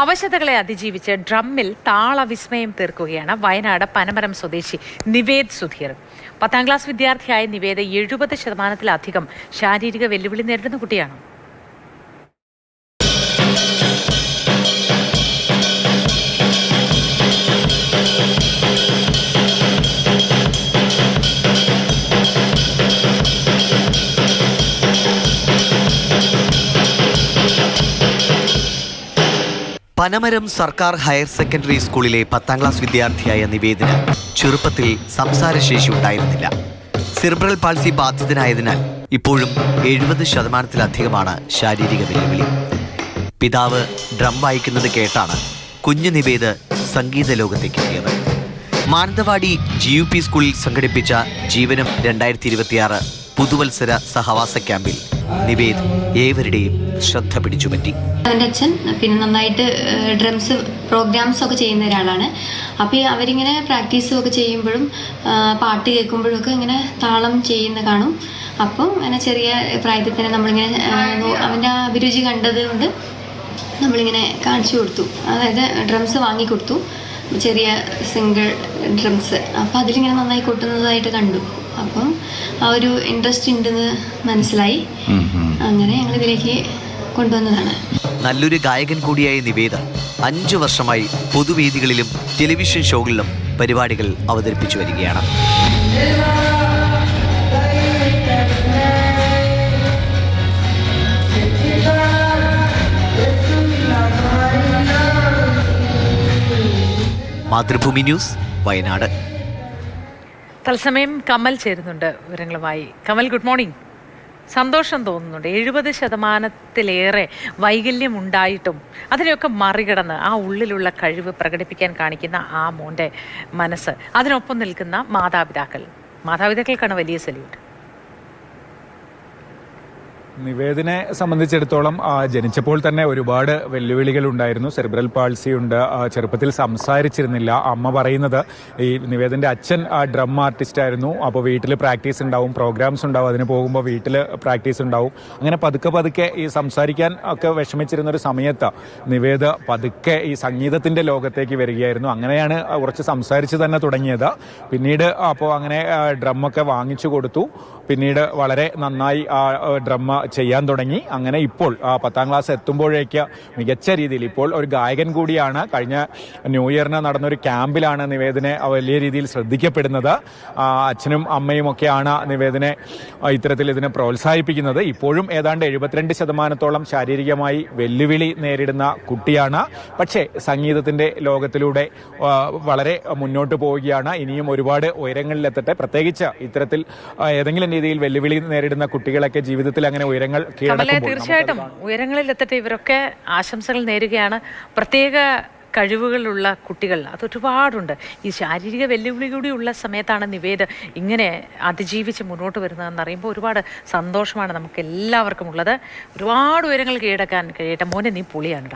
അവശതകളെ അതിജീവിച്ച് ഡ്രമ്മിൽ താളവിസ്മയം തീർക്കുകയാണ് വയനാട് പനമരം സ്വദേശി നിവേദ് സുധീർ. പത്താം ക്ലാസ് വിദ്യാർത്ഥിയായ നിവേദ എഴുപത് ശതമാനത്തിലധികം ശാരീരിക വെല്ലുവിളി നേരിടുന്ന കുട്ടിയാണ്. പനമരം സർക്കാർ ഹയർ സെക്കൻഡറി സ്കൂളിലെ പത്താം ക്ലാസ് വിദ്യാർത്ഥിയായ നിവേദിന് ചെറുപ്പത്തിൽ സംസാരശേഷി ഉണ്ടായിരുന്നില്ല. സെറിബ്രൽ പാൾസി ബാധിതനായതിനാൽ ഇപ്പോഴും എഴുപത് ശതമാനത്തിലധികമാണ് ശാരീരിക വെല്ലുവിളി. പിതാവ് ഡ്രം വായിക്കുന്നത് കേട്ടാണ് കുഞ്ഞു നിവേദ് സംഗീത ലോകത്തേക്ക് എത്തിയത്. മാനന്തവാടി ജി യു പി സ്കൂളിൽ സംഘടിപ്പിച്ച ജീവനം രണ്ടായിരത്തി ഇരുപത്തിയാറ് പുതുവത്സര സഹവാസ ക്യാമ്പിൽ നിവേദ് ഏവരുടെയും ശ്രദ്ധ പിടിച്ചുപറ്റി. അവന്റെ അച്ഛൻ പിന്നെ നന്നായിട്ട് ഡ്രംസ് പ്രോഗ്രാംസ് ഒക്കെ ചെയ്യുന്ന ഒരാളാണ്. അപ്പോൾ അവരിങ്ങനെ പ്രാക്ടീസും ഒക്കെ ചെയ്യുമ്പോഴും പാട്ട് കേൾക്കുമ്പോഴും ഒക്കെ ഇങ്ങനെ താളം ചെയ്യുന്ന കാണും. അപ്പം അങ്ങനെ ചെറിയ പ്രായത്തിൽ തന്നെ നമ്മളിങ്ങനെ അവന്റെ അഭിരുചി കണ്ടത് കൊണ്ട് നമ്മളിങ്ങനെ കാണിച്ചു കൊടുത്തു. അതായത് ഡ്രംസ് വാങ്ങിക്കൊടുത്തു ചെറിയ സിംഗിൾ ഡ്രംസ്. അപ്പോൾ അതിലിങ്ങനെ നന്നായി കൊട്ടുന്നതായിട്ട് കണ്ടു. അപ്പം ആ ഒരു ഇൻട്രസ്റ്റ് ഉണ്ടെന്ന് മനസ്സിലായി. അങ്ങനെ ഞങ്ങൾ ഇതിലേക്ക് കൊണ്ടുവന്നതാണ്. നല്ലൊരു ഗായകൻ കൂടിയായ നിവേദ അഞ്ചു വർഷമായി പൊതുവേദികളിലും ടെലിവിഷൻ ഷോകളിലും പരിപാടികൾ അവതരിപ്പിച്ചു വരികയാണ്. മാതൃഭൂമി ന്യൂസ് വയനാട്. തത്സമയം കമൽ ചേരുന്നുണ്ട് വിവരങ്ങളുമായി. Kamal good morning. സന്തോഷം തോന്നുന്നുണ്ട്. എഴുപത് ശതമാനത്തിലേറെ വൈകല്യം ഉണ്ടായിട്ടും അതിനെയൊക്കെ മറികടന്ന് ആ ഉള്ളിലുള്ള കഴിവ് പ്രകടിപ്പിക്കാൻ കാണിക്കുന്ന ആ മോന്റെ മനസ്സ്. അതിനൊപ്പം നിൽക്കുന്ന മാതാപിതാക്കൾ. മാതാപിതാക്കൾക്കാണ് വലിയ സല്യൂട്ട്. നിവേദിനെ സംബന്ധിച്ചിടത്തോളം ജനിച്ചപ്പോൾ തന്നെ ഒരുപാട് വെല്ലുവിളികൾ ഉണ്ടായിരുന്നു സെറിബ്രൽ പാൾസി ഉണ്ട് ചെറുപ്പത്തിൽ സംസാരിച്ചിരുന്നില്ല. അമ്മ പറയുന്നത് ഈ നിവേദിന്റെ അച്ഛൻ ഡ്രം ആർട്ടിസ്റ്റ് ആയിരുന്നു. അപ്പോൾ വീട്ടിൽ പ്രാക്ടീസ് ഉണ്ടാവും പ്രോഗ്രാംസ് ഉണ്ടാവും അതിന് പോകുമ്പോൾ വീട്ടിൽ പ്രാക്ടീസ് ഉണ്ടാവും. അങ്ങനെ പതുക്കെ പതുക്കെ ഈ സംസാരിക്കാൻ ഒക്കെ വിഷമിച്ചിരുന്ന ഒരു സമയത്ത് നിവേദ പതുക്കെ ഈ സംഗീതത്തിന്റെ ലോകത്തേക്ക് വരികയായിരുന്നു. അങ്ങനെയാണ് കുറച്ച് സംസാരിച്ച് തന്നെ തുടങ്ങിയത്. പിന്നീട് അപ്പോൾ അങ്ങനെ ഡ്രമ്മൊക്കെ വാങ്ങിച്ചു കൊടുത്തു. പിന്നീട് വളരെ നന്നായി ആ ഡ്രമ്മ ചെയ്യാൻ തുടങ്ങി. അങ്ങനെ ഇപ്പോൾ പത്താം ക്ലാസ് എത്തുമ്പോഴേക്ക് മികച്ച രീതിയിൽ ഇപ്പോൾ ഒരു ഗായകൻ കൂടിയാണ്. കഴിഞ്ഞ ന്യൂ ഇയറിന് നടന്നൊരു ക്യാമ്പിലാണ് നിവേദനെ വലിയ രീതിയിൽ ശ്രദ്ധിക്കപ്പെടുന്നത്. അച്ഛനും അമ്മയും ഒക്കെയാണ് നിവേദനെ ഇത്തരത്തിൽ ഇതിനെ പ്രോത്സാഹിപ്പിക്കുന്നത്. ഇപ്പോഴും ഏതാണ്ട് എഴുപത്തിരണ്ട് ശതമാനത്തോളം ശാരീരികമായി വെല്ലുവിളി നേരിടുന്ന കുട്ടിയാണ്. പക്ഷേ സംഗീതത്തിന്റെ ലോകത്തിലൂടെ വളരെ മുന്നോട്ട് പോവുകയാണ്. ഇനിയും ഒരുപാട് ഉയരങ്ങളിലെത്തട്ടെ. പ്രത്യേകിച്ച് ഇത്തരത്തിൽ ഏതെങ്കിലും രീതിയിൽ വെല്ലുവിളി നേരിടുന്ന കുട്ടികളൊക്കെ ജീവിതത്തിൽ അങ്ങനെ ഉയരങ്ങൾ തീർച്ചയായിട്ടും ഉയരങ്ങളിൽ എത്തിട്ട് ഇവരൊക്കെ ആശംസകൾ നേരുകയാണ്. പ്രത്യേക കഴിവുകളുള്ള കുട്ടികൾ അതൊരുപാടുണ്ട് ഈ ശാരീരിക വെല്ലുവിളി കൂടിയുള്ള സമയത്താണ് നിവേദ ഇങ്ങനെ അതിജീവിച്ച് മുന്നോട്ട് വരുന്നതെന്ന് അറിയുമ്പോൾ ഒരുപാട് സന്തോഷമാണ് നമുക്ക് എല്ലാവർക്കും ഉള്ളത് ഒരുപാട് ഉയരങ്ങൾ കീഴടക്കാൻ കഴിയട്ടെ. മോനെ നീ പൊളിയാണ്